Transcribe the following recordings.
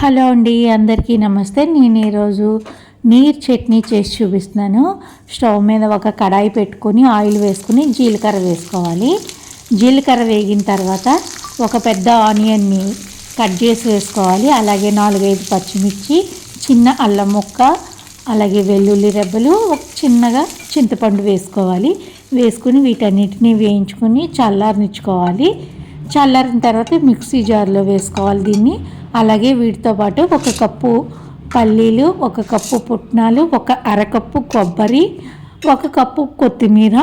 Hello అండి అందరికీ నమస్తే. నేను ఈరోజు నీర్ చట్నీ చేసి చూపిస్తున్నాను. స్టవ్ మీద ఒక కడాయి పెట్టుకొని ఆయిల్ వేసుకుని జీలకర్ర వేసుకోవాలి. జీలకర్ర వేగిన తర్వాత ఒక పెద్ద ఆనియన్ని కట్ చేసి వేసుకోవాలి. అలాగే నాలుగైదు పచ్చిమిర్చి చిన్న అల్లం ముక్క అలాగే వెల్లుల్లి రెబ్బలు ఒక చిన్నగా చింతపండు వేసుకోవాలి. వేసుకుని వీటన్నిటిని వేయించుకొని చల్లారనిచ్చుకోవాలి. చల్లారిన తర్వాత మిక్సీ జార్లో వేసుకోవాలి దీన్ని. అలాగే వీటితో పాటు ఒక కప్పు పల్లీలు ఒక కప్పు పుట్నాలు ఒక అరకప్పు కొబ్బరి ఒక కప్పు కొత్తిమీర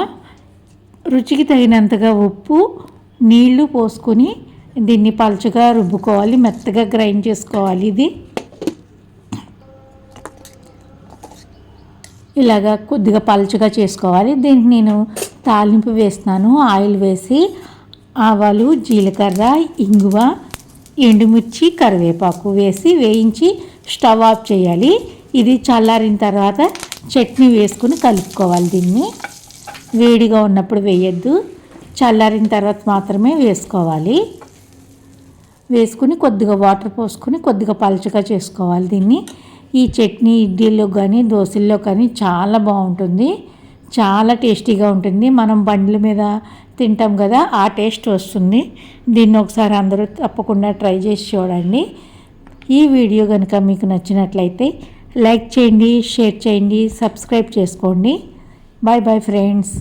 రుచికి తగినంతగా ఉప్పు నీళ్ళు పోసుకొని దీన్ని పలుచగా రుబ్బుకోవాలి. మెత్తగా గ్రైండ్ చేసుకోవాలి ఇది. ఇలాగా కొద్దిగా పలుచగా చేసుకోవాలి. దీనికి నేను తాలింపు వేస్తున్నాను ఆయిల్ వేసి ఆవాలు జీలకర్ర ఇంగువ ఎండుమిర్చి కరివేపాకు వేసి వేయించి స్టవ్ ఆఫ్ చేయాలి. ఇది చల్లారిన తర్వాత చట్నీ వేసుకుని కలుపుకోవాలి దీన్ని. వేడిగా ఉన్నప్పుడు వేయద్దు. చల్లారిన తర్వాత మాత్రమే వేసుకోవాలి. వేసుకుని కొద్దిగా వాటర్ పోసుకొని కొద్దిగా పలుచగా చేసుకోవాలి దీన్ని. ఈ చట్నీ ఇడ్లీలో కానీ దోశల్లో కానీ చాలా బాగుంటుంది. చాలా టేస్టీగా ఉంటుంది. మనం బండ్ల మీద తింటాం కదా ఆ టేస్ట్ వస్తుంది. దీన్ని ఒకసారి అందరూ తప్పకుండా ట్రై చేసి చూడండి. ఈ వీడియో కనుక మీకు నచ్చినట్లయితే లైక్ చేయండి షేర్ చేయండి సబ్స్క్రైబ్ చేసుకోండి. Bye bye friends.